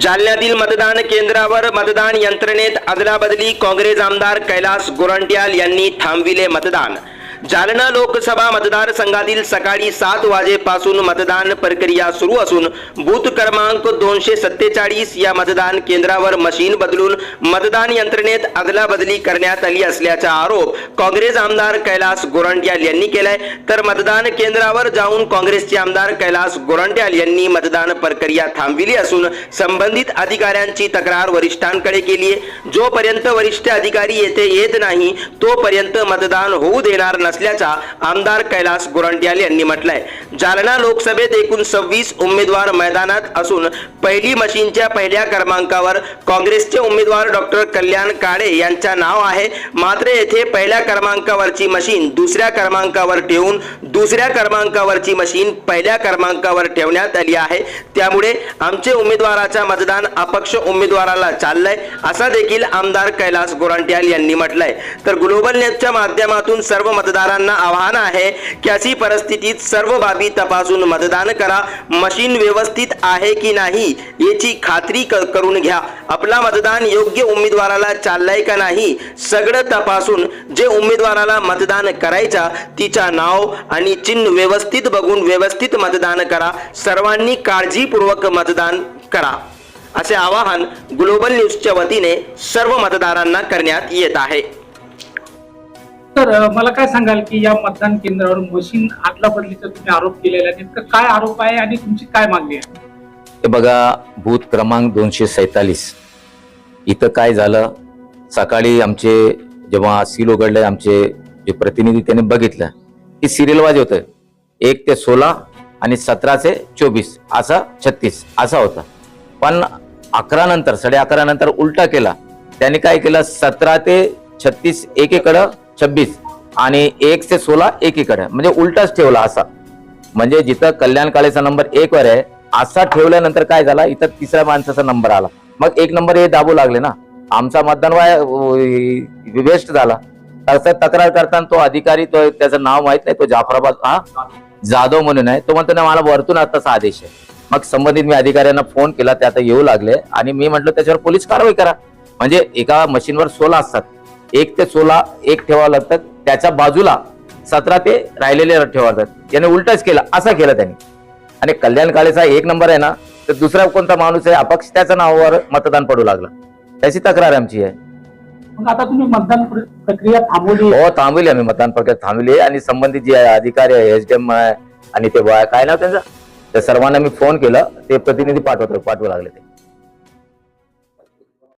जालन्यातील मतदान केंद्रावर मतदान यंत्रणेत अदलाबदली काँग्रेस आमदार कैलास गोरंट्याल यांनी थांबविले मतदान. जालना लोकसभा मतदारसंघातील सकाळी सात वाजेपासून मतदान प्रक्रिया सुरू असून बूथ क्रमांक दोनशे सत्तेचाळीस या मतदान केंद्रावर मशीन बदलून मतदान यंत्रणेत अदलाबदली करण्यात आली असल्याचा आरोप काँग्रेस आमदार कैलास गोरंट्याल यांनी केलाय. तर मतदान केंद्रावर जाऊन काँग्रेसचे आमदार कैलास गोरंट्याल यांनी मतदान प्रक्रिया थांबविली असून संबंधित अधिकाऱ्यांची तक्रार वरिष्ठांकडे केली आहे जोपर्यंत वरिष्ठ अधिकारी येथे येत नाही तोपर्यंत मतदान होऊ देणार नसल्याचा आमदार कैलास गोरंट्याल यांनी म्हटलंय. जालना लोकसभेत एकूण सव्वीस उमेदवार मैदानात असून पहिली मशीनच्या पहिल्या क्रमांकावर काँग्रेसचे उमेदवार डॉक्टर कल्याण काळे यांचा नाव आहे. मात्र येथे पहिल्या क्रमांकावरची मशीन दुसऱ्या क्रमांकावर ठेवून दुसऱ्या क्रमांकावरची मशीन पहिल्या क्रमांकावर ठेवण्यात आली आहे. त्यामुळे आमचे उमेदवाराचा मतदान अपक्ष उमेदवाराला चाललंय असा देखील आमदार कैलास गोरंट्याल यांनी म्हटलंय. तर ग्लोबल नेटच्या माध्यमातून सर्व मतदारांना आवाहन आहे की अशी परिस्थितीत सर्व बाबी तपासून मतदान करा. मशीन व्यवस्थित आहे की नाही याची खात्री क- करून घ्या. आपला मतदान योग्य उमेदवाराला चाललाय का नाही सगळं तपासून जे उमेदवाराला मतदान करायचा तिचा नाव आणि चिन्ह व्यवस्थित बघून व्यवस्थित मतदान करा. सर्वांनी काळजीपूर्वक मतदान करा. असे आवाहन ग्लोबल न्यूजच्या वतीने सर्व मतदारांना करण्यात येत आहे. तर मला काय सांगाल की या मतदान केंद्रावर मशीन आदला बदलीचा तुम्ही आरोप केलेला आहे. नेमकं काय आरोप आहे आणि तुमची काय मागणी आहे? हे बघा बूथ क्रमांक दोनशे सैतालीस. इथं काय झालं? सकाळी आमचे जेव्हा सील उघडले आमचे जे प्रतिनिधी त्यांनी बघितलं की सिरियलवाज होतं. एक ते सोळा आणि सतरा ते चोवीस असा छत्तीस असा होता. पण अकरा नंतर साडे अकरा नंतर उलटा केला. त्यांनी काय केलं? सतरा ते छत्तीस एकेकडं छब्बीस आणि एक ते सोळा एकीकडे. म्हणजे उलटाच ठेवला असा. म्हणजे जिथं कल्याण काळेचा नंबर एक वर आहे असा ठेवल्यानंतर काय झाला? इथं तिसऱ्या माणसाचा नंबर आला. मग एक नंबर हे दाबू लागले ना? आमचा मतदान वाय वेस्ट झाला. तसं तक्रार करताना तो अधिकारी तो त्याचं नाव माहीत नाही तो जाफराबाद हा? जाधव म्हणून आहे. तो म्हणतो ना मला वरतून आताचा आदेश आहे. मग संबंधित मी अधिकाऱ्यांना फोन केला ते आता येऊ लागले आणि मी म्हटलं त्याच्यावर पोलीस कारवाई करा. म्हणजे एका मशीनवर सोला असतात. एक ते सोळा एक ठेवावं लागतात. त्याच्या बाजूला सतरा ते राहिलेले ठेवावं लागतात. याने उलटच केला असा केला त्यांनी. आणि कल्याण काळेचा एक नंबर आहे ना तर दुसरा कोणता माणूस आहे अपक्ष त्याच्या नावावर मतदान पडू लागलं. त्याची तक्रार आमची आहे. आता तुम्ही मतदान प्रक्रिया थांबवली आहे. हो थांबविली आम्ही मतदान प्रक्रिया थांबविली आहे. आणि संबंधित जे अधिकारी आहे एस डी एम आणि ते काय नाव त्यांचं? त्या सर्वांना मी फोन केला ते प्रतिनिधी पाठवत पाठवू लागले ते.